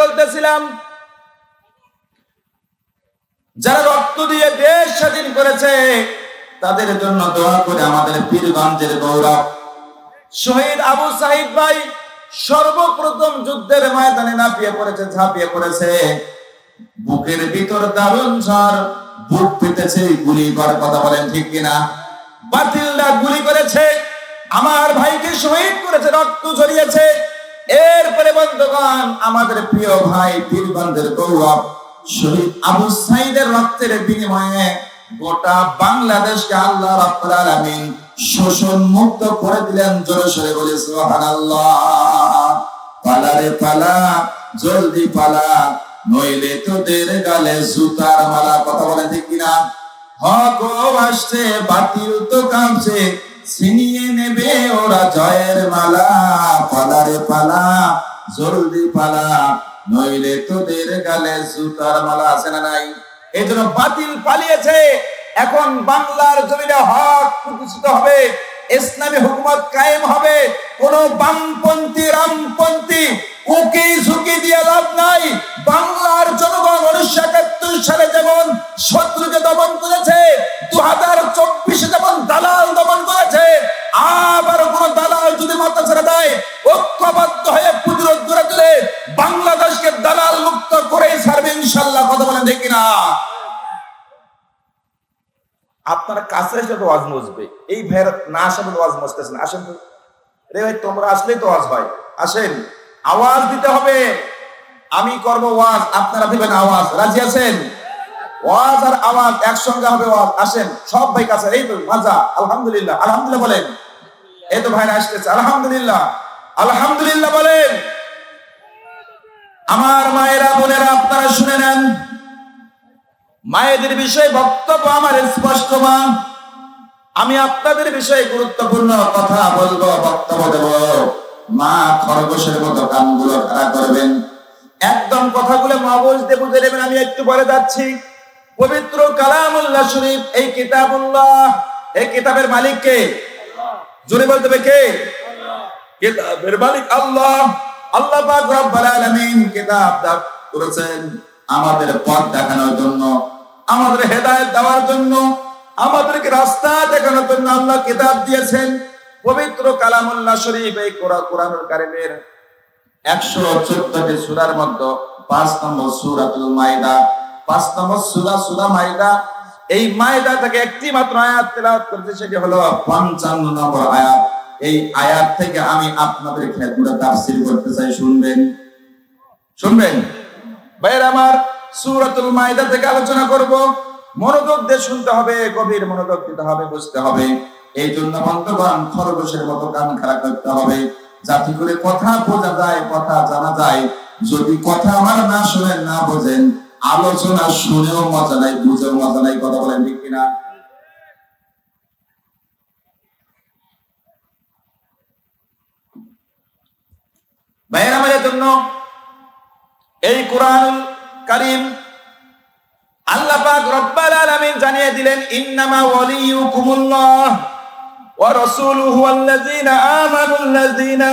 বলতেছিলাম, যারা রক্ত দিয়ে দেশ স্বাধীন করেছে, তাদের জন্য দোয়া করে আমাদের পীরগঞ্জের গৌরব। শহীদ আবু সাহিদ ভাই সর্বপ্রথম যুদ্ধের ময়দানে নাপিয়ে পড়েছে, ঝাঁপিয়ে পড়েছে। বুকের ভিতর দারুণ ঝড়, বুক পেতেছে গুলি করার কথা বলেন ঠিক কিনা? বাতিলরা গুলি করেছে, আমার ভাইকে শহীদ করেছে, রক্ত ঝরিয়েছে। এরপরে বন্ধুগণ, আমাদের প্রিয় ভাই পীরগঞ্জের গৌরব, শহীদ আবু সাইদের রক্তের বিনিময়ে গোটা বাংলাদেশকে আল্লাহ রাব্বুল আলামিন শোষণ মুক্ত করে দিলেন জোরে বলে সুবহানাল্লাহ। পালা পালা, জলদি পালা, নইলে তোদের গালে জুতার মালা, কথা বলেন ঠিক কিনা? হক আসছে, বাতিল তো কাঁপছে ছিনিয়ে নেবে ওরা জয়ের মালা পালারে পালা জলদি পালা, নইলে তোদের গালে জুতার মালা আছে না নাই? এই জন্য বাতিল পালিয়েছে। এখন বাংলার জমিনে হক প্রতিষ্ঠিত হবে, ইসলামী হুকুমত কায়েম হবে। কোন বামপন্থী, রামপন্থী উকি ঝুঁকি দিয়ে লাভ নাই। বাংলার জনগণ উনিশশো একাত্তর সালে যেমন শত্রুকে দমন করেছে দু হাজার চব্বিশে যেমন দালাল দমন করেছে, আবার কোন দালাল যদি মাথা ছেড়ে দেয়, ঐক্যবদ্ধ হয়ে প্রতিরোধ করে দিলে বাংলাদেশকে দালাল মুক্ত করে ছাড়বে ইনশাল্লাহ কথা বলেন দেখি না আপনারা কাছে এসে তো ওয়াজ মজবে এই ভাইয়ের না আসা বলে ওয়াজ মজতেছেন আসেন তো। রে ভাই, তোমরা আসলেই তো ওয়াজ হয়। আসেন। আওয়াজ দিতে হবে। আমি করব ওয়াজ। আপনারা দিবেন আওয়াজ। রাজি আছেন? ওয়াজ আর আওয়াজ একসঙ্গে হবে ওয়াজ। আসেন, সব ভাই কাছে। এই তো মাজা আলহামদুলিল্লাহ। আলহামদুলিল্লাহ বলেন। এই তো ভাইরা আসতেছে। আলহামদুলিল্লাহ। আলহামদুলিল্লাহ বলেন। আমার মায়েরা, বোনেরা, আপনারা শুনে নেন। মায়েদের বিষয়ে বক্তব্য আমার স্পষ্ট মা। আমি আপনাদের বিষয়ে গুরুত্বপূর্ণ কথা বলব, বক্তব্য দেব। মা খরগোশের মতো কানগুলো খাড়া করবেন। একদম কথাগুলো মগজ দিয়ে বুঝে নেবেন, আমি একটু পরে যাচ্ছি। পবিত্র কালামুল্লাহ শরীফ, এই কিতাবুল্লাহ, এই কিতাবের মালিক কে? জোরে বলতে হবে কে? কিতাবের মালিক আল্লাহ। আল্লাহ পাক রব্বুল আলামিন কিতাব দান করেছেন আমাদের পথ দেখানোর জন্য, আমাদের হেদায়েত দেওয়ার জন্য, আমাদেরকে রাস্তা দেখানোর জন্য আল্লাহ কিতাব দিয়েছেন। পবিত্র কালামুল্লাহ শরীফ এই কোরআন কোরআনুল কারিমের একশো চোদ্দটি সুরার মধ্যে পাঁচ নম্বর সুরাতুল মাইদা পাঁচ নম্বর সুরা সুরা মাইদা এই মাইদা থেকে একটি মাত্র আয়াত তেলাওয়াত করেছে, সেটি হলো পঞ্চান্ন নম্বর আয়াত। এই আয়াত থেকে আমি আপনাদের খেদমতে তাফসীর করতে চাই, শুনবেন? শুনবেন? ভাইয়ের, আমার সূরাতুল মাইদা থেকে আলোচনা করব। মনোযোগ দিয়ে শুনতে হবে, গভীর মনোযোগ দিতে হবে, বুঝতে হবে। এই জন্য বন্ধুগণ খরগোশের মতো কান খাড়া করতে হবে। যাতে করে কথা বোঝা যায়, কথা জানা যায়। যদি কথা আমার না শুনেন, না বোঝেন, আলোচনা শুনেও মজা নাই, বুঝেও মজা নাই, কথা বলেন ঠিক কিনা? ভাইয়ের আমাদের জন্য এই কোরআন কারিম আল্লাহ পাক রব্বাল আলামিন জানিয়ে দিলেন, ইন্নামা ওয়ালিয়ুকুমুল্লাহ। আল্লাযীনা আমানুল্লাযীনা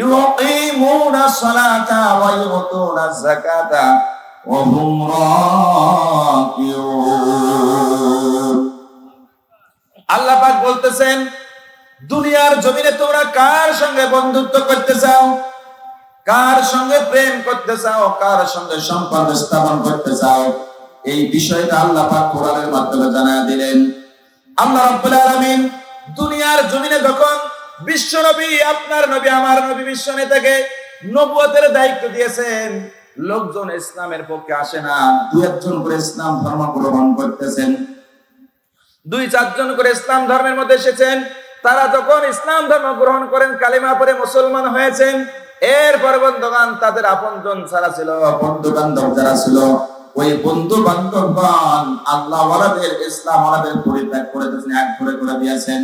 ইউকিমুনাস সালাতা ওয়া ইউতুনাজ যাকাতা ওয়া আল্লাহ পাক বলতেছেন, দুনিয়ার জমিনে তোমরা কার সঙ্গে বন্ধুত্ব করতে চাও? কার সঙ্গে প্রেম করতে চাও? কার সঙ্গে সম্পর্ক স্থাপন করতে চাও? এই বিষয়টা আল্লাহ পাক কোরআনের মাধ্যমে জানায় দিলেন। আল্লাহ রাব্বুল আলামিন দুনিয়ার জমিনে যখন বিশ্ব নবী, আপনার নবী, আমার নবী, বিশ্ব নেতাকে নবুয়তের দায়িত্ব দিয়েছেন, লোকজন ইসলামের পক্ষে আসে না। দু একজন করে ইসলাম ধর্ম গ্রহণ করতেছেন। দুই চারজন করে ইসলাম ধর্মের মধ্যে এসেছেন। তারা যখন ইসলাম ধর্ম গ্রহণ করেন, কালিমা পরে মুসলমান হয়েছেন, এর বন্ধুগান তাদের আপনজন যারা ছিল বন্ধু বান্ধব যারা ছিল, ওই বন্ধু বান্ধবগণ আল্লাহ ওয়ালাদের ইসলাম ওয়ালাদের পরিত্যাগ করে দিয়েছেন, এক করে করে দিয়েছেন।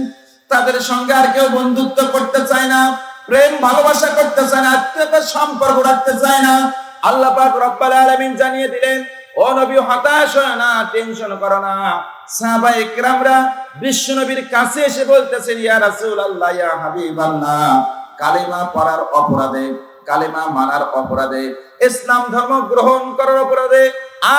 তাদের সঙ্গে আর কেউ বন্ধুত্ব করতে চায় না, প্রেম, ভালোবাসা করতে চায় না, আত্মীয়তার সম্পর্ক রাখতে চায় না। আল্লাহ পাক রব্বাল আলামিন জানিয়ে দিলেন, ও নবী, হতাশ হয় না, টেনশন করো না। সাহাবা ইকরামরা বিশ্ব নবীর কাছে এসে বলতেছেন, ইয়া রাসূলুল্লাহ, ইয়া হাবিবাল্লাহ। কালিমা পড়ার অপরাধে, কালেমা মানার অপরাধে, ইসলাম ধর্ম গ্রহণ করার অপরাধে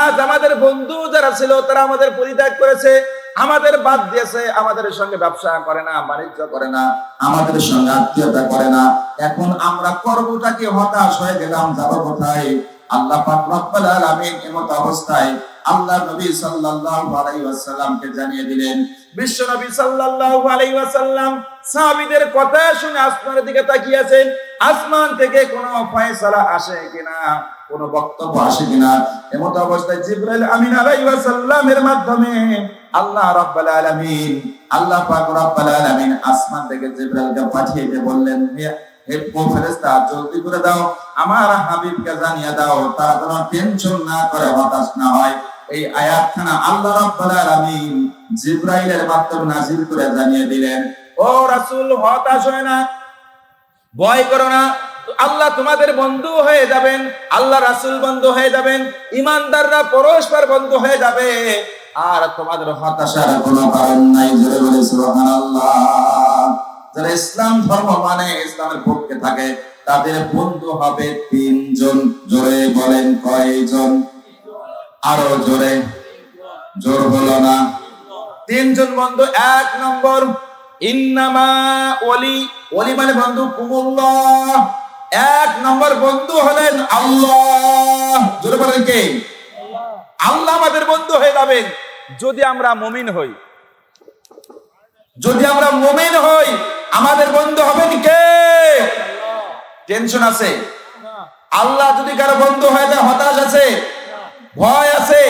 আজ আমাদের বন্ধু যারা ছিল, তারা আমাদের পরিত্যাগ করেছে। আমাদের বাদ দিয়েছে, আমাদের সঙ্গে ব্যবসা করে না, বাণিজ্য করে না, আমাদের সঙ্গে আত্মীয়তা করে না। এখন আমরা করবটাকে হতাশ হয়ে গেলাম, যাব কোথায়? আল্লাহ আলামিন এমত অবস্থায় আল্লাহ নবী সাল্লাল্লাহু আলাইহি ওয়াসাল্লামকে জানিয়ে দিলেন বিশ্ব নবী সাল্লাল্লাহু আলাইহি ওয়াসাল্লাম সাহাবীদের কথা শুনে আসমানের দিকে তাকিয়ে আছেন আসমান থেকে কোনো ফয়সালা আসে কিনা, কোন বক্তব্য আসে কিনা? অবস্থায় জিবরাইল আমিন আলাইহি ওয়াসাল্লামের মাধ্যমে আল্লাহ রাব্বুল আলামিন, আল্লাহ পাক রব্বুল আলামিন আসমান থেকে জিবরাইলকে পাঠিয়ে বললেন, হে ফেরেশতা, জলদি করে দাও, আমার হাবিবকে জানিয়ে দাও, তারা যেন টেনশন না করে, হতাশ না হয়। এই আয়াতখানা আল্লাহ রাব্বুল আলামিন জিবরাইলের মাধ্যমে নাযিল করে জানিয়ে দিলেন, ও রাসূল, হতাশ হয় না, ভয় করো না। আল্লাহ তোমাদের বন্ধু হয়ে যাবেন, আল্লাহ রাসূল বন্ধু হয়ে যাবেন ইমানদাররা পরস্পর বন্ধু হয়ে যাবে। আর তোমাদের হতাশার কোনো কারণ নাই, জোরে বলে সুবহানাল্লাহ। যারা ইসলাম ধর্ম মানে ইসলামের পক্ষে থাকে, তাদের বন্ধু হবে তিনজন, জোরে বলেন কয়জন? আরও জোরে। জোর হলো না। তিনজন বন্ধু এক নম্বর। ইন্নামা ওলি ওলি মানে বন্ধু কুমুল্লাহ। এক নম্বর বন্ধু হলেন আল্লাহ। জোরে বলেন কে? আল্লাহ আমাদের বন্ধু হয়ে যাবেন যদি আমরা মুমিন হই। যদি আমরা মুমিন হই আমাদের বন্ধু হবেন কে? টেনশন আছে? আল্লাহ যদি কারও বন্ধু হয়ে যায় হতাশ আছে? ভয় আছে।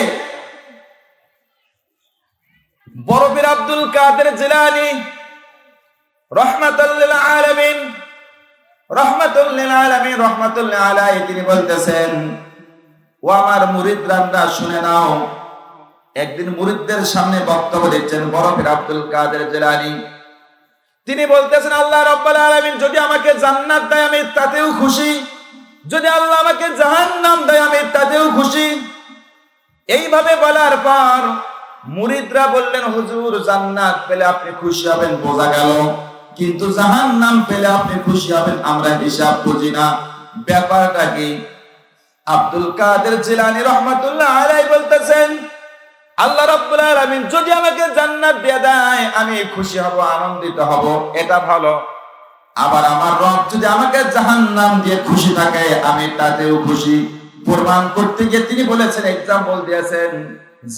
বরফির আব্দুল কাদের জিলানি তিনি বলতেছেন, ও আমার মুরিদরা শুনে নাও। একদিন মুরিদদের সামনে বক্তব্য দিচ্ছেন বরফির আব্দুল কাদের জিলানি। তিনি বলতেছেন, আল্লাহ রাব্বুল আলামিন যদি আমাকে জান্নাত দেয়, আমি তাতেও খুশি। যদি আল্লাহ আমাকে জাহান্নাম দেয়, আমি তাতেও খুশি। এইভাবে বলার পর মুরিদরা বললেন, হুজুর, জান্নাত পেলে আপনি খুশি হবেন, বোঝা গেল। কিন্তু জাহান্নাম পেলে আপনি খুশি হবেন, আমরা হিসাব বুঝি না। ব্যাপারটা কি? আব্দুল কাদের জিলানী রহমাতুল্লাহ আলাইহি বলতেছেন, আল্লাহ রাব্বুল আলামিন যদি আমাকে জান্নাত দিয়ে দেয়, আমি খুশি হব, আনন্দিত হব। এটা ভালো। আবার আমার রব যদি আমাকে জাহান্নাম দিয়ে খুশি থাকে, আমি তাতেও খুশি। প্রমাণ করতে গিয়ে তিনি বলেছেন এক্সাম্পল দিয়েছেন,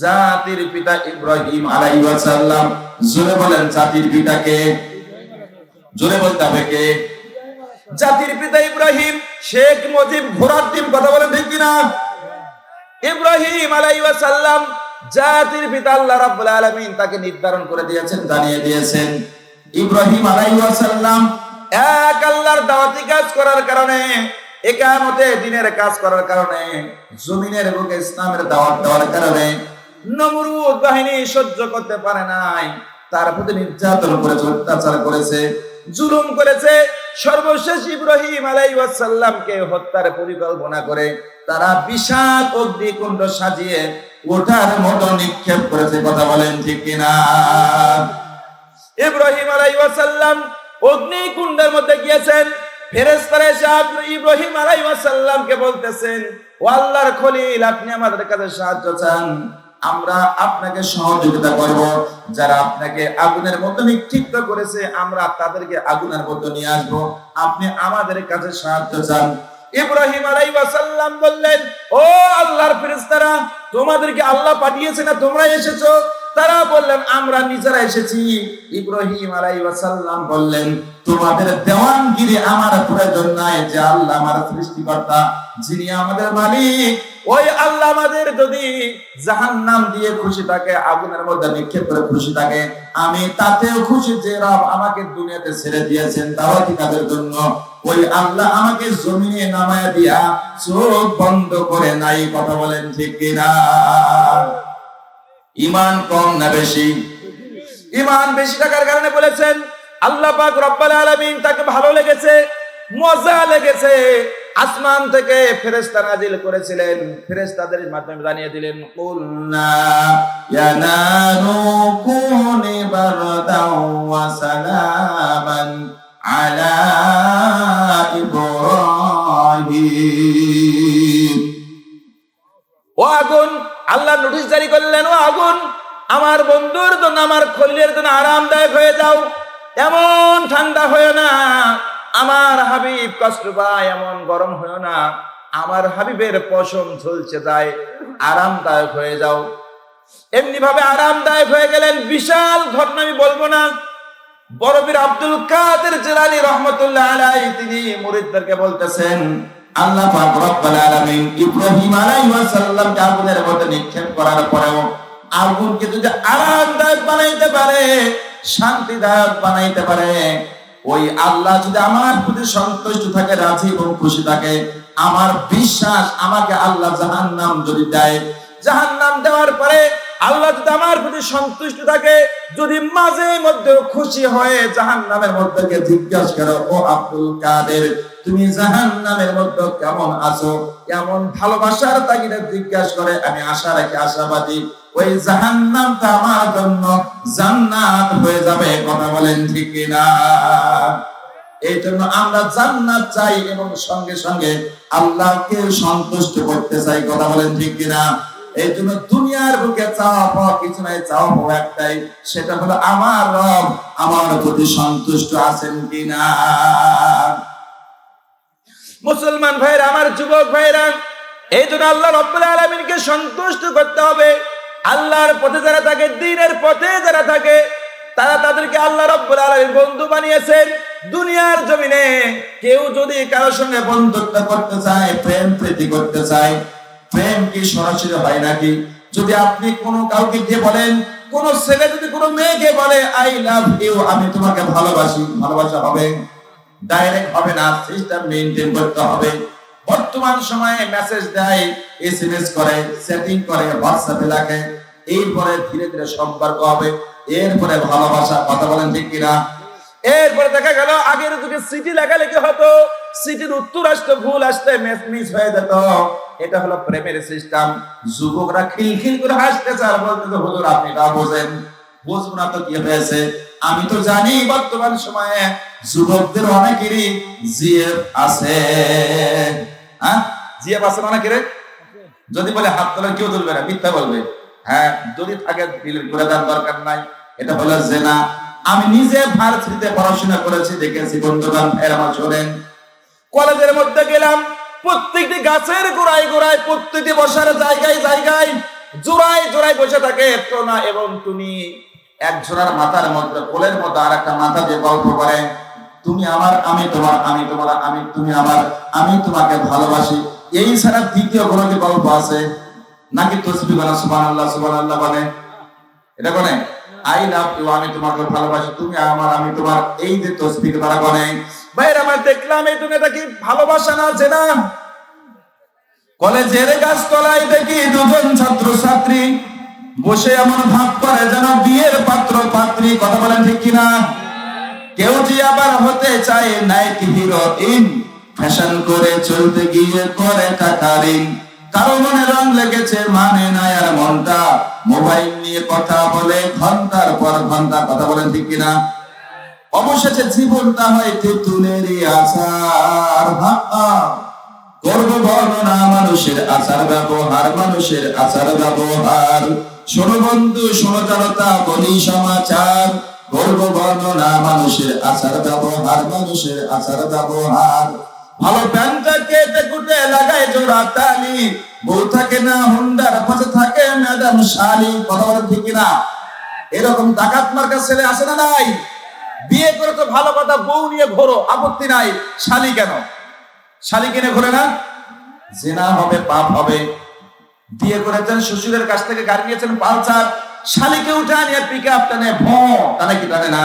জাতির পিতা ইব্রাহিম আলাইহিস সালাম জোরে বলেন, জাতির পিতাকে জোরে বলতে হবে কে? জাতির পিতা ইব্রাহিম, শেখ মুজিব ঘোড়ার টিম কথা বলেন ঠিক কিনা? ইব্রাহিম আলাইহিস সালাম জাতির পিতা আল্লাহ রাব্বুল আলামিন তাকে নির্ধারণ করে দিয়েছেন, জানিয়ে দিয়েছেন। ইব্রাহিম আলাইহিস সালাম এক আল্লাহর দাওয়াতি কাজ করার কারণে একামতে দিনের কাজ করার কারণে, জমিনের বুকে ইসলামের দাওয়াত দেওয়ার কারণে নমরুদ বাহিনী সহ্য করতে পারে নাই। তার প্রতি নির্যাতন করেছে, অত্যাচার করেছে, জুলুম করেছে। সর্বশেষ ইব্রাহিম আলাইসাল্লামকে হত্যার পরিকল্পনা করে তারা বিশাল অগ্নিকুণ্ড সাজিয়ে ওটার মতো নিক্ষেপ করেছে, কথা বলেন ঠিক কিনা? ইব্রাহিম আলাইসাল্লাম অগ্নিকুণ্ডের মধ্যে গিয়েছেন। ইব্রাহিম বলতেছেন, ও আল্লাহর খলিল, আপনি আমাদের কাছে সাহায্য চান। আমরা আপনাকে সহযোগিতা করব। যারা আপনাকে আগুনের মতো নিক্ষিপ্ত করেছে, আমরা তাদেরকে আগুনের মতো নিয়ে আসব। আপনি আমাদের কাছে সাহায্য চান। ইব্রাহিম আলাইহিস বললেন, ও আল্লাহর ফেরেশতারা, তোমাদেরকে আল্লাহ পাঠিয়েছে না তোমরা এসেছ? তারা বললেন, আমরা নিজেরা এসেছি। ইব্রাহিম আলাইসাল্লাম বললেন, তোমাদের দেওয়ানগিরি আমার প্রয়োজন নাই, যে আল্লাহ আমার সৃষ্টিকর্তা, যিনি আমাদের মালিক। ওই আল্লাহ আমাদের যদি জাহান্নাম দিয়ে খুশি থাকে, আগুনের মধ্যে নিক্ষেপ করে খুশি থাকে, আমি তাতেও খুশি যে রব আমাকে দুনিয়াতে ছেড়ে দিয়েছেন দাওয়াতি কাজের জন্য? ওই আল্লাহ আমাকে জমিনে নামায় দিয়া চোখ বন্ধ করে নাই, কথা বলেন ঠিক কিনা? ইমান কম না বেশি? ইমান বেশি থাকার কারণে বলেছেন, আল্লাহ পাক রব্বাল আলামিন তাকে ভালো লেগেছে, মজা লেগেছে। আসমান থেকে ফেরেশতা নাজিল করেছিলেন, ফেরেশতাদের মাধ্যমে জানিয়ে দিলেন, কুলনা ইয়া নারু কুনি বারদাও ওয়া সালামান আলা ইব্রাহিম। ও আগুন আল্লাহ নোটিশ জারি করলেন, ও আগুন, আমার বন্ধুর জন্য, আমার খলিলের জন্য আরামদায়ক হয়ে যাও। এমন ঠান্ডা হয়েও না, আমার হাবিব কষ্ট পায়, এমন গরম হয়েও না, আমার হাবিবের পশম ঝুলছে যায় আরামদায়ক হয়ে যাও। এমনি ভাবে আরামদায়ক হয়ে গেলেন, বিশাল ঘটনা আমি বলব না। বড়বীর আব্দুল কাদের জেলানি রহমতুল্লাহ আলাই তিনি মুরিদদেরকে বলতেছেন আল্লাহ পাক রব্বুল আলামিন ইব্রাহিম আগুনের মধ্যে নিক্ষেপ করার পরেও যদি আরামদায়ক বানাইতে পারে, শান্তিদায়ক বানাইতে পারে, ওই আল্লাহ যদি আমার প্রতি সন্তুষ্ট থাকে, রাজি এবং খুশি থাকে, আমার বিশ্বাস আমাকে আল্লাহ জাহান্নাম যদি দেয় জাহান নাম দেওয়ার পরে আল্লাহ যদি আমার প্রতি সন্তুষ্ট থাকে, যদি মাঝে মধ্যে খুশি হয়ে জাহান নামের মধ্যে জিজ্ঞাসা করো, ও আব্দুল কাদের, তুমি জাহান্নামের মধ্যে কেমন আছো? এমন ভালোবাসার তাগিদে জিজ্ঞাসা করে, আমি আশা রাখি আশাবাদী, ওই জাহান্নামটা আমার জন্য জান্নাত হয়ে যাবে। কথা বলেন ঠিক কিনা? এই জন্য আমরা জান্নাত চাই এবং সঙ্গে সঙ্গে আল্লাহকে সন্তুষ্ট করতে চাই। কথা বলেন ঠিক কিনা? এই জন্য দুনিয়ার বুকে চাওয়া পাওয়া কিছু নাই, চাওয়া পাওয়া একটাই, সেটা হলো আমার রব আমার প্রতি সন্তুষ্ট আছেন কিনা। মুসলমান ভাইরা আমার যুবক ভাইরা এই জন্য আল্লাহ রব্বুল আলমিনকে সন্তুষ্ট করতে হবে। আল্লাহর পথে যারা থাকে, দিনের পথে যারা থাকে, তারা তাদেরকে আল্লাহ রব্বুল আলমিন বন্ধু বানিয়েছেন দুনিয়ার জমিনে। কেউ যদি কারোর সঙ্গে বন্ধুত্ব করতে চায়, প্রেম প্রীতি করতে চায় প্রেম কি সরাসরি হয় নাকি? যদি আপনি কোনো কাউকে গিয়ে বলেন, কোন ছেলে যদি কোনো মেয়েকে বলে আই লাভ ইউ আমি তোমাকে ভালোবাসি, ভালোবাসা হবে? ডাইরেক্ট হবে না সিস্টেম মেনটেন করতে হবে। বর্তমান সময়ে মেসেজ দেয় এসএমএস করে সেটিং করে হোয়াটসঅ্যাপে লাগে। এরপরে ধীরে ধীরে সম্পর্ক হবে। এরপরে ভালোবাসা, কথা বলেন ঠিক কিনা? এরপরে দেখা গেল, আগের যুগে সিটি লেখালেখি হতো। সিটির উত্তর আসতো ভুল আসতে মিস হয়ে যেত। এটা হলো প্রেমের সিস্টেম যুবকরা খিলখিল করে হাসতেছে আর বলতেছে হুজুর, আপনি তা বোঝেন। বুঝব না তো কি হয়েছে? আমি তো জানি বর্তমান সময়ে যুবকদের অনেকেরই জিএফ আছে। হ্যাঁ? জিয়া বাসন অনেক রে? যদি বলে হাত তোলা, কেউ তুলবে না, মিথ্যা বলবে। হ্যাঁ যদি থাকে ডিলিট করে দেওয়ার দরকার নাই। এটা হলো জেনা। আমি নিজে ভার্সিটিতে পড়াশোনা করেছি, দেখেছি, বন্ধুগণ, এর আমার শোনেন কলেজের মধ্যে গেলাম, প্রত্যেকটি গাছের গোড়ায় গোড়ায়, প্রত্যেকটি বসার জায়গায় জায়গায় জোড়ায় জোড়ায় বসে থাকে টোনা এবং টুনি। এক ঝোড়ার মাথার মধ্যে কোলের মধ্যে আর একটা মাথা দিয়ে গল্প করে, তুমি আমার, আমি তোমার আমি তোমার, আমি, তুমি আমার, আমি তোমাকে ভালোবাসি। এই ছাড়া দ্বিতীয় কোনো কি গল্প আছে? নাকি তসবি বলা সুবান আল্লাহ সুবান আল্লাহ বলে? এটা কোনে আই লাভ ইউ, আমি তোমাকে ভালোবাসি, তুমি আমার, আমি তোমার। এই যে তসবি তারা করে আমার দেখলাম এই ভালোবাসা না কলেজের দেখি দুজন ছাত্র ছাত্রী বসে এমন করে যেন বিয়ের পাত্র পাত্রী, কথা বলেন ঠিক কিনা? কেউ যে আবার হতে চায় নাইট হিরো ইন ফ্যাশন করে চলতে গিয়ে করে টাকা ঋণ কারও মনে রং লেগেছে মানে নাই আর মনটা। মোবাইল নিয়ে কথা বলে ঘণ্টার পর ঘণ্টা, কথা বলেন ঠিক কিনা? অবশেষে জীবনটা হয় তেঁতুলেরই আচার। হা। করব বর্ণনা মানুষের আচার ব্যবহার, মানুষের আচার ব্যবহার। শোনো বন্ধু, শোনো জনতা, বলি সমাচার। করব বর্ণনা মানুষের আচার ব্যবহার, মানুষের আচার ব্যবহার। ভালো প্যান্টটা কেটে কুটে লাগায় জোড়া তালি বউ থাকে না হুন্ডার পাশে থাকে ম্যাডাম শালি। কথা বলেন ঠিক না এরকম ডাকাত মার্কা ছেলে আসে না নাই? বিয়ে করে তো ভালো কথা, বউ নিয়ে ঘোরো, আপত্তি নাই। শালি কেন? শালি কিনে ঘোরে না? জেনা হবে পাপ হবে। বিয়ে করেছেন, শ্বশুরের কাছ থেকে গাড়ি নিয়েছেন, পালসার। শালিকে উঠে আনিয়ে পিক আপ টানে ভ টানে কি টানে না?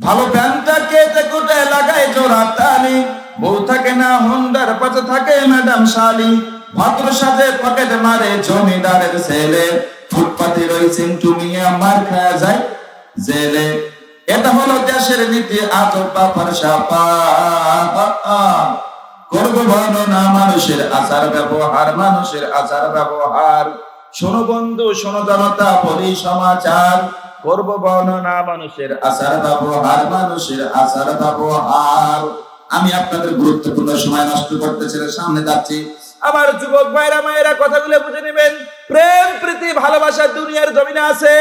ভালো প্যান্টটা কেটে কুটে লাগায় জোড়া তালি বউ থাকে না, হুন্ডার পাশে থাকে ম্যাডাম শালি। ভদ্র সাথে পকেট মারে জমিদারের ছেলে। ফুটপাতে রয়েছেন তুমি আমার খায়া যায়। জেলে। এটা হলো দেশের নীতি আজব বাপার সাপা। করব বর্ণনা মানুষের আচার ব্যবহার মানুষের আচার ব্যবহার। শোনো বন্ধু শোনো জনতা বলি সমাচার। করব বর্ণনা মানুষের আচার ব্যবহার মানুষের আচার ব্যবহার। আমি আপনাদের গুরুত্বপূর্ণ সময় নষ্ট করতেছি না, সামনে যাচ্ছি। আমার যুবক ভাইরা, মায়েরা, কথাগুলো বুঝে নেবেন। প্রেম, প্রীতি, ভালোবাসা দুনিয়ার জমিনে আছে।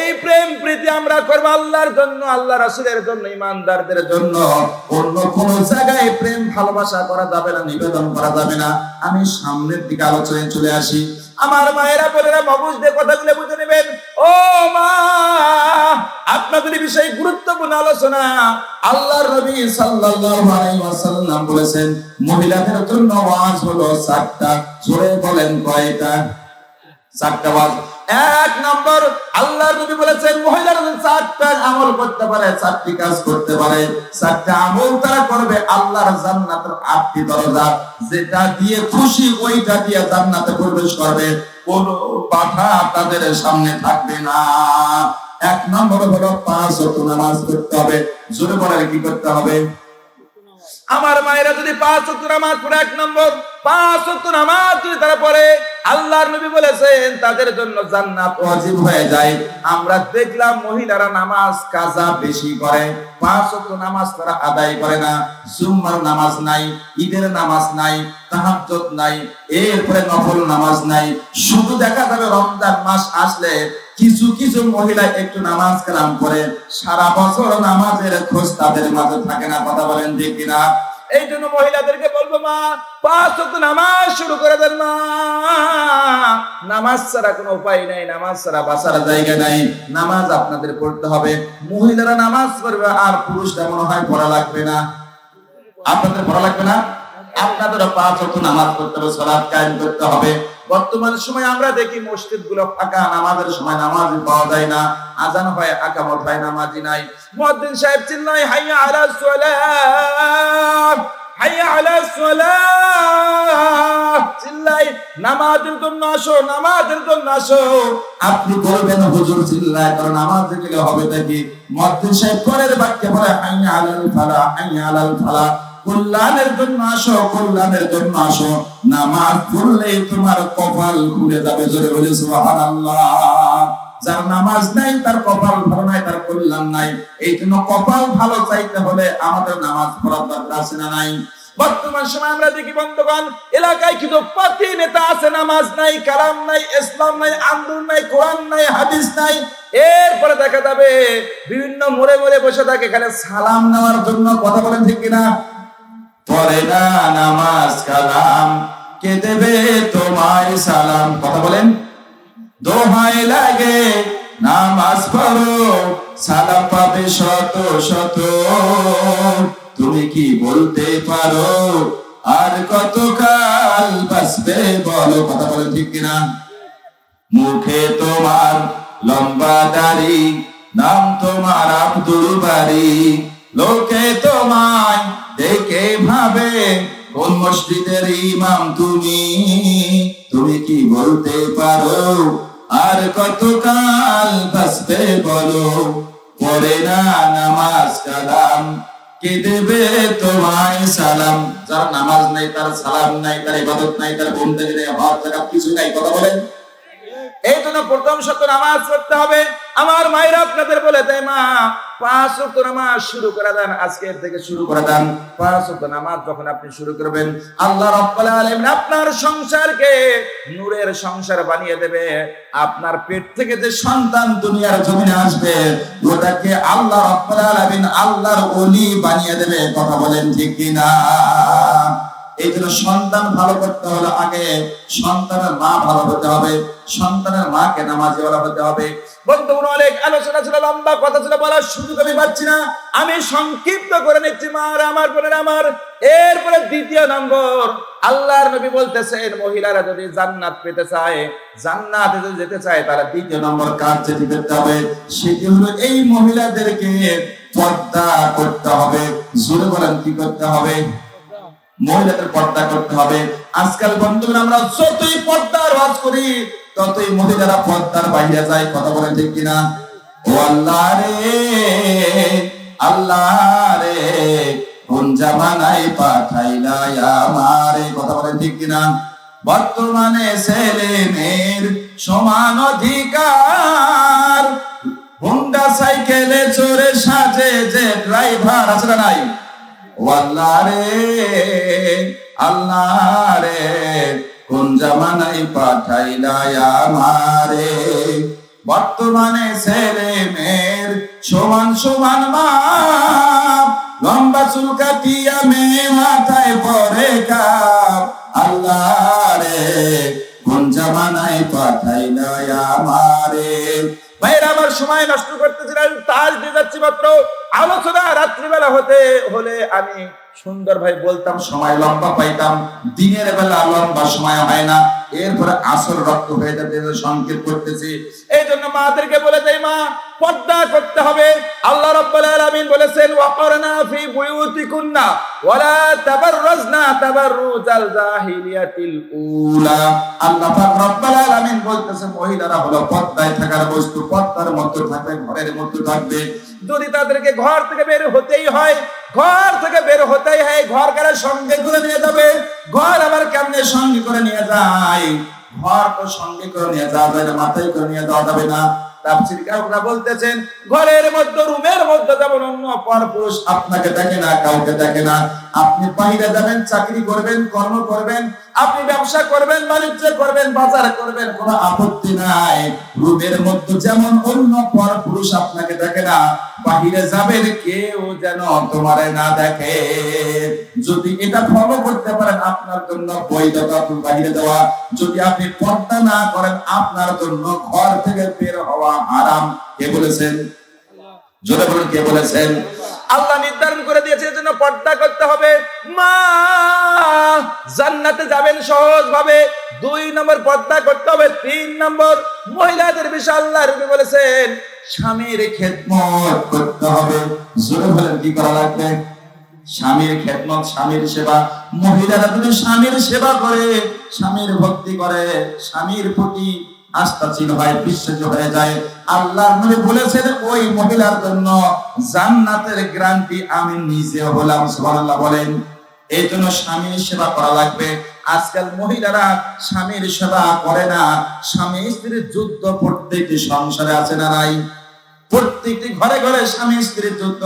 এই প্রেম, প্রীতি আমরা করব আল্লাহর জন্য, আল্লাহ রাসুলের জন্য, ইমানদারদের জন্য। অন্য কোন জায়গায় প্রেম, ভালোবাসা করা যাবে না, নিবেদন করা যাবে না। আমি সামনের দিকে আলোচনায় চলে আসি। আমার মায়েরা, বোনেরা মগজ দিয়ে কথাগুলো বুঝে নেবেন। ও মা, আপনাদের বিষয়ে গুরুত্বপূর্ণ আলোচনা আল্লাহর নবী সাল্লাল্লাহু আলাইহি ওয়াসাল্লাম বলেছেন, মহিলাদের জন্য ওয়াজ হলো চারটা, জোরে বলেন কয়টা? চারটা ওয়াজ। এক নম্বর, আল্লাহর নবী বলেছেন, মহিলারা চারটা আমল করতে পারে, চারটি কাজ করতে পারে, চারটা আমল তারা করবে, আল্লাহর জান্নাতের আটটি দরজা, যেটা দিয়ে খুশি, ওইটা দিয়ে জান্নাতে প্রবেশ করবে। কোন বাধা তাদের সামনে থাকবে না। এক নম্বর হলো পাঁচ ওয়াক্ত নামাজ পড়তে হবে। জোরে বলে কি করতে হবে? আমার মায়েরা যদি পাঁচ ওয়াক্ত নামাজ পড়ে, এক নম্বর পাঁচ নামাজ যদি তারা পড়ে, আল্লাহর নবী বলেছেন, তাদের জন্য জান্নাত ওয়াজিব হয়ে যায়। আমরা দেখলাম মহিলারা নামাজ কাজা বেশি করে। পাঁচ নামাজ তারা আদায় করে না। নামাজ নাই, ঈদের নামাজ নাই, তাহাজ্জুদ নাই, এরপরে নফল নামাজ নাই। শুধু দেখা যাবে রমজান মাস আসলে কিছু কিছু মহিলা একটু নামাজ কালাম করে। সারা বছর নামাজের খোঁজ তাদের মাঝে থাকে না, কথা বলেন এই জন্য মহিলাদেরকে বলব মা, পাঁচ নামাজ শুরু করে দেন মা। নামাজ ছাড়া কোনো উপায় নাই, নামাজ ছাড়া বাসার জায়গা নাই, নামাজ আপনাদের পড়তে হবে। মহিলারা নামাজ পড়বে, আর পুরুষ মনে হয় পড়া লাগবে না। আপনাদের পড়া লাগবে না? আপনাদের পাঁচ নামাজ পড়তে হবে সলাপ কায়েম করতে হবে। বর্তমান সময় আমরা দেখি মসজিদগুলো ফাঁকা, নামাজের সময় নামাজ পাওয়া যায় না, আজান হয়, আকামত হয় নামাজি নাই। মুয়াজ্জিন সাহেব চিল্লাই হাইয়া আলা সালাহ হাইয়া আলা চিল্লাই নামাজের জন্য আসো, নামাজের জন্য আসো। আপনি বলবেন, হুজুর চিল্লায় কারণ নামাজ হবে নাকি? মদ্দিন সাহেব পরের বাক্যে বলে, হাইয়া আলাল ফালা, হাইয়া আলাল ফালা। কল্যাণের জন্য আসো, কল্যাণের জন্য আসো। নামাজ পড়লেই তোমার কপাল খুলে যাবে, জোরে বলে সুবহানাল্লাহ। যার নামাজ নাই, তার কপাল ভালো নাই, তার কল্যাণ নাই। এই জন্য কপাল ভালো চাইতে হলে আমাদের নামাজ পড়ার দরকার আছে না নাই? বর্তমান সময় আমরা দেখি, বন্ধুগণ, এলাকায় কিন্তু পাতি নেতা আছে, নামাজ নাই, কালাম নাই, ইসলাম নাই, আন্দোলন নাই, কোরআন নাই, হাদিস নাই। এরপরে দেখা যাবে, বিভিন্ন মোড়ে মোড়ে বসে থাকে, এখানে সালাম নেওয়ার জন্য কথা বলেন ঠিক কিনা? পরে না নামাজ কালাম। কে দেবে তোমায় সালাম? কথা বলেন। দোহাই লাগে, নামাজ পড়ো, সালাম পাবে শত শত। তুমি কি বলতে পারো? আর কতকাল বাঁচবে বলো? কথা বলেন ঠিক কিনা? মুখে তোমার লম্বা দাড়ি, নাম তোমার আব্দুল বাড়ি। লোকে তোমায় দেখে ভাবে কোন মসজিদের ইমাম তুমি? তুমি কি বলতে পারো? আর কতকাল বাঁচতে বলো? পড়ে না নামাজ কালাম, কে দেবে তোমায় সালাম? যার নামাজ নাই, তার সালাম নাই, তার ইবাদত নাই, তার বন্ধু নেই হওয়ার জায়গা কিছু নাই, কথা বলেন। এই জন্য প্রথম শত নামাজ পড়তে হবে। আমার মায়েরা আপনাদের বলে দেয়, মা, পাঁচ ওয়াক্ত নামাজ শুরু করে দেন, আজকের থেকে শুরু করে দেন। পাঁচ ওয়াক্ত নামাজ যখন আপনি শুরু করবেন, আল্লাহ রাব্বুল আলামিন আপনার সংসারকে নূরের সংসার বানিয়ে দেবে। আপনার পেট থেকে যে সন্তান দুনিয়ার জমিনে আসবে, ওটাকে আল্লাহ রাব্বুল আলামিন আল্লাহর ওলি বানিয়ে দেবে। কথা বলেন ঠিক কিনা? এই জন্য সন্তান ভালো করতে হলে আগে সন্তানের মা ভালো হতে হবে, সন্তানের মাকে নামাজি হতে যেটি করতে হবে, সেটি হলো এই মহিলাদেরকে পর্দা করতে হবে। জোরে বলেন, কি করতে হবে? মহিলাদের পর্দা করতে হবে। আজকাল বন্ধুরা আমরা যতই পর্দার ওয়াজ করি, ততই মহিলারা পর্দার বাইরে যায়। কথা বলেন ঠিক কিনা? ও আল্লাহ রে আল্লাহ রে, কোন জামানায় পাঠাইলা আমারে? কথা বলেন ঠিক কিনা? বর্তমানে ছেলে মেয়ের সমান অধিকার। হুন্ডা সাইকেলে চড়ে সাজে যে ড্রাইভার, আছে না নাই? রে, আল্লাহ রে, কোন বর্তমানে ছেলে মেয়ের সমান সমান মা লম্বা চুল কাটিয়া মেয়ে মাথায় পরে কাপ। আল্লাহ রে, কোন জামানায় পাঠাইলা আমারে? ভাইরা আমার সময় নষ্ট করতেছিলাম তাজ দিয়ে যাচ্ছি মাত্র। আলোচনা রাত্রিবেলা হতে হলে আমি সুন্দর ভাই বলতাম, সময় লম্বা পাইতাম, দিনের বেলা লম্বা সময় হয় না। এরপরে আসর রক্ত হয়ে যাবে সংকেত করতেছি। এই জন্য মাদেরকে বলে দেয় মা, পর্দা করতে হবে। আল্লাহ রাব্বুল আলামিন বলেছেন, ওয়াকরনা ফি বুয়ুতিকুন্না, ওয়ালা তাবাররাজনা তাবাররুজাল জাহিলিয়াতিল উলা। আল্লাহ পাক রব্বুল আলামিন বলতেছে মহিলারা হলো পর্দায় থাকার বস্তু, পর্দার মধ্যে থাকবে, ঘরের মধ্যে থাকবে। যদি তাদেরকে ঘর থেকে বের হতেই হয়, ঘর থেকে বের হতেই হয় ঘর কারা সঙ্গে করে নিয়ে যাবে। ঘর আবার কেমনে সঙ্গে করে নিয়ে যায়? ঘর তো সঙ্গে করে নিয়ে যাওয়া যায় না, মাথায় করে নিয়ে যাওয়া যাবে না। আপনাকে দেখে না, কাউকে দেখে না। আপনি বাইরে যাবেন, চাকরি করবেন, কর্ম করবেন আপনি ব্যবসা করবেন, বাণিজ্য করবেন, বাজার করবেন, কোনো আপত্তি নাই। রুমের মধ্যে যেমন অন্য পর পুরুষ আপনাকে দেখে না, বাহিরে যাবেন, কেউ যেন তোমারে না দেখে। যদি এটা ফলো করতে পারেন, আপনার জন্য বৈধতা বাহিরে যাওয়া যদি আপনি পর্দা না করেন, আপনার জন্য ঘর থেকে বের হওয়া আরাম কে বলেছেন? জোরে বলেছেন? আল্লাহ নির্ধারণ করে দিয়েছে পর্দা করতে হবে। মা, জান্নাতে যাবেন দুই নম্বর পর্দা করতে হবে, তিন নম্বর মহিলাদের আল্লাহ রবি বলেছেন, স্বামীর খেদমত করতে হবে। জোরে বলেন, কি করা লাগবে? স্বামীর খেদমত, স্বামীর সেবা। মহিলারা যদি স্বামীর সেবা করে, স্বামীর ভক্তি করে, স্বামীর প্রতি আস্থাশীল হয় বিশ্বাস হয়ে যায়। আল্লাহ নবী বলেছেন, ওই মহিলার জন্য জান্নাতের গ্যারান্টি আমি নিজে হলাম, সুবহানাল্লাহ বলেন। এই জন্য স্বামীর সেবা করা লাগবে। আজকাল মহিলারা স্বামীর সেবা করে না, স্বামী স্ত্রীর যুদ্ধ প্রত্যেকটি সংসারে আছে না নাই? প্রত্যেকটি ঘরে ঘরে স্বামী স্ত্রীর যুদ্ধ,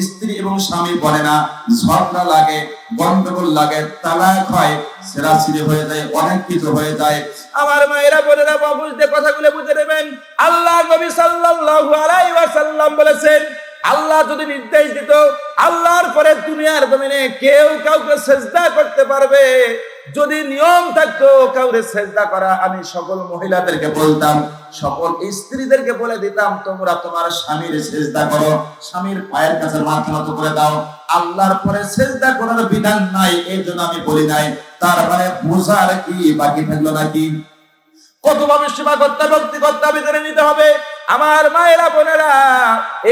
স্ত্রী এবং স্বামী বলে না। ঝগড়া লাগে, গন্ডগোল লাগে, তালাক হয় সেরাসিরি হয়ে যায় অনেক কিছু হয়ে যায়। আমার মায়েরা বোনেরা বুঝতে কথাগুলো বুঝে নেবেন, আল্লাহ নবী সাল্লাল্লাহু আলাইহি ওয়াসাল্লাম বলেছেন আল্লাহ যদি নির্দেশ দিত, আল্লাহর পরে দুনিয়ার জমিনে কেউ কাউকে সেজদা করতে পারবে। যদি নিয়ম থাকতো কাউরে সেজদা করা, আমি সকল মহিলাদেরকে বলতাম, সকল স্ত্রীদেরকে বলে দিতাম, তোমরা তোমার স্বামীর সেজদা করো, স্বামীর পায়ের কাছে মাথা নত করে দাও। আল্লাহর পরে সেজদা করার বিধান নাই, এই জন্য আমি বলি নাই। তার মানে বোঝার কি, বাকি থাকল নাকি? কতভাবে সেবা করতে ভক্তি করতে হবে জেনে নিতে হবে? আমার মায়েরা বোনেরা,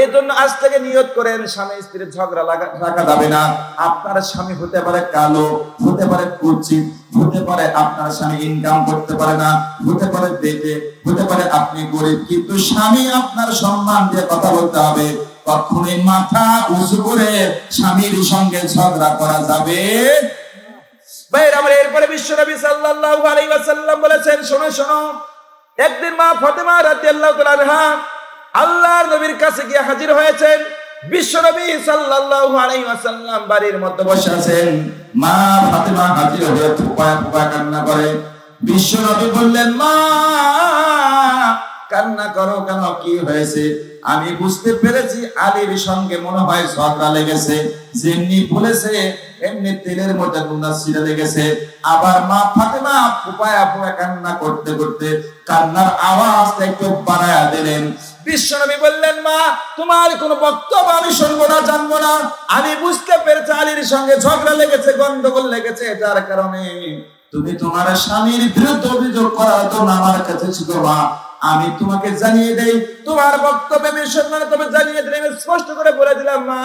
এই জন্য আজ থেকে নিয়ত করেন, স্বামী স্ত্রীর ঝগড়া লাগা রাখা যাবে না। আপনার স্বামী হতে পারে কালো, হতে পারে কুচিত হতে পারে আপনার স্বামী ইনকাম করতে পারে না, হতে পারে বেটে হতে পারে আপনি গরিব, কিন্তু স্বামী আপনার সম্মান দিয়ে কথা বলতে হবে। কখনোই মাথা উঁচু করে স্বামীর সঙ্গে ঝগড়া করা যাবে ভাইয়ের, আমার এরপরে বিশ্বনবী সাল্লাল্লাহু আলাইহি ওয়াসাল্লাম বলেছেন, শোনো শোনো। একদিন মা ফতেমা রাতে আল্লাহ আনহা আল্লাহর নবীর কাছে গিয়ে হাজির হয়েছেন। বিশ্বনবী সাল্লাল্লাহু আলাইহি বাড়ির মধ্যে বসে আছেন। মা ফাতেমা হাজির হয়ে ফুপায় ফুপায় কান্না করে। বিশ্ব বললেন, মা কান্না করো কেন? কি হয়েছে? আমি বুঝতে পেরেছি আলীর সঙ্গে মনে হয় ঝগড়া লেগেছে। যেমনি বলেছে, এমনি তেলের মধ্যে নুনা ছিঁড়ে লেগেছে। আবার মা ফাতেমা ফুপায় ফুপায় কান্না করতে করতে কান্নার আওয়াজ একটু বাড়ায়া দিলেন। বিশ্বনবী বললেন, মা, তোমার কোনো বক্তব্য আমি শুনব না, জানব না। আমি বুঝতে পেরেছি আলীর সঙ্গে ঝগড়া লেগেছে, গন্ডগোল লেগেছে যার কারণে। তুমি তোমার স্বামীর বিরুদ্ধে অভিযোগ করার জন্য আমার কাছে ছিল, মা। আমি তোমাকে জানিয়ে দেই, তোমার বক্তব্য আমি শুনব না তবে জানিয়ে দিলাম স্পষ্ট করে বলে দিলাম, মা,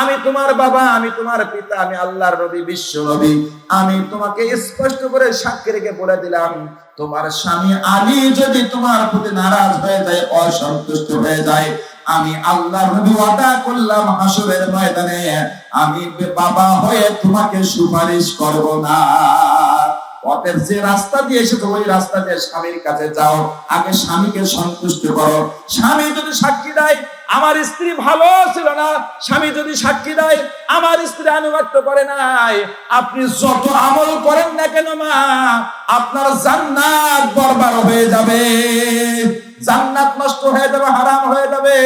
আমি তোমার বাবা, আমি তোমার পিতা, আমি আল্লাহর নবী, বিশ্ব নবী। আমি তোমাকে স্পষ্ট করে সাক্ষী রেখে বলে দিলাম, তোমার স্বামী আলী যদি তোমার প্রতি নারাজ হয়ে যায়, অসন্তুষ্ট হয়ে যায়, আমি আল্লাহ নবী ওয়াদা করলাম হাসরের ময়দানে, আমি বাবা হয়ে তোমাকে সুপারিশ করব না। অতএব যে রাস্তা দিয়ে এসেছ, ওই রাস্তা দিয়ে স্বামীর কাছে যাও। আগে স্বামীকে সন্তুষ্ট করো। স্বামী যদি সাক্ষী দেয়, আমার স্ত্রী ভালো ছিল না। স্বামী যদি সাক্ষী দেয়, আমার স্ত্রী আনুগত্য করে নাই। আপনি যত আমল করেন না কেন, মা, আপনার জান্নাত বরবার হয়ে যাবে। জান্নাত নষ্ট হয়ে যাবে, হারাম হয়ে যাবে।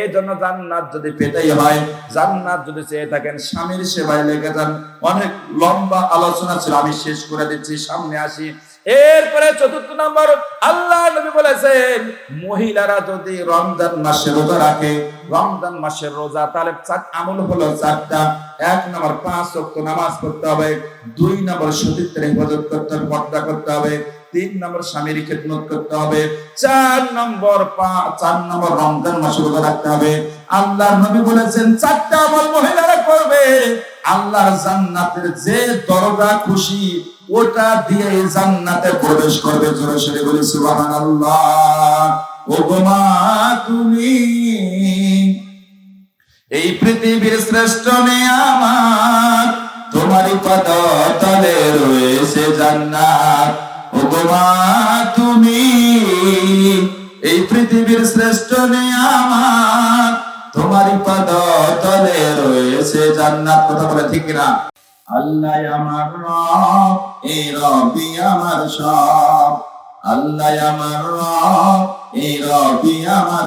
এই জন্য জান্নাত যদি পেতেই হয়, জান্নাত যদি চেয়ে থাকেন, স্বামীর সেবায় লেগে যান। অনেক লম্বা আলোচনা ছিল, আমি শেষ করে দিচ্ছি, সামনে আসি। এরপরে চতুর্থ নম্বর, আল্লাহ নবী বলেছেন, মহিলারা যদি রমজান মাসে রোজা রাখে, রমজান মাসের রোজা তাহলে চার আমল হলো চারটা। এক নম্বর পাঁচ ওয়াক্ত নামাজ পড়তে হবে, দুই নম্বর সতীত্বের হেফাজত করতে হবে, পর্দা করতে হবে, তিন নম্বর স্বামীর খেদমত করতে হবে, চার নম্বর চার নম্বর রমজান মাসে রোজা রাখতে হবে। আল্লাহ নবী বলেছেন, চারটা আমল মহিলারা করবে আল্লাহর জান্নাতের যে দরজা খুশি, ওটা দিয়ে জান্নাতে প্রবেশ করবে। জোরে সরে বলি, সুবহানাল্লাহ। ও গো তুমি এই পৃথিবীর শ্রেষ্ঠ আমার তোমারই পদ তলে রয়েছে জান্নাত। ও গো মা, তুমি এই পৃথিবীর শ্রেষ্ঠ আমার তোমারই পদ তলে রয়েছে জান্নাত। কথা বলে ঠিক না আল্লাহ আমার রব এই রবি আমার সব। আল্লাহ আমার রব এই রবি আমার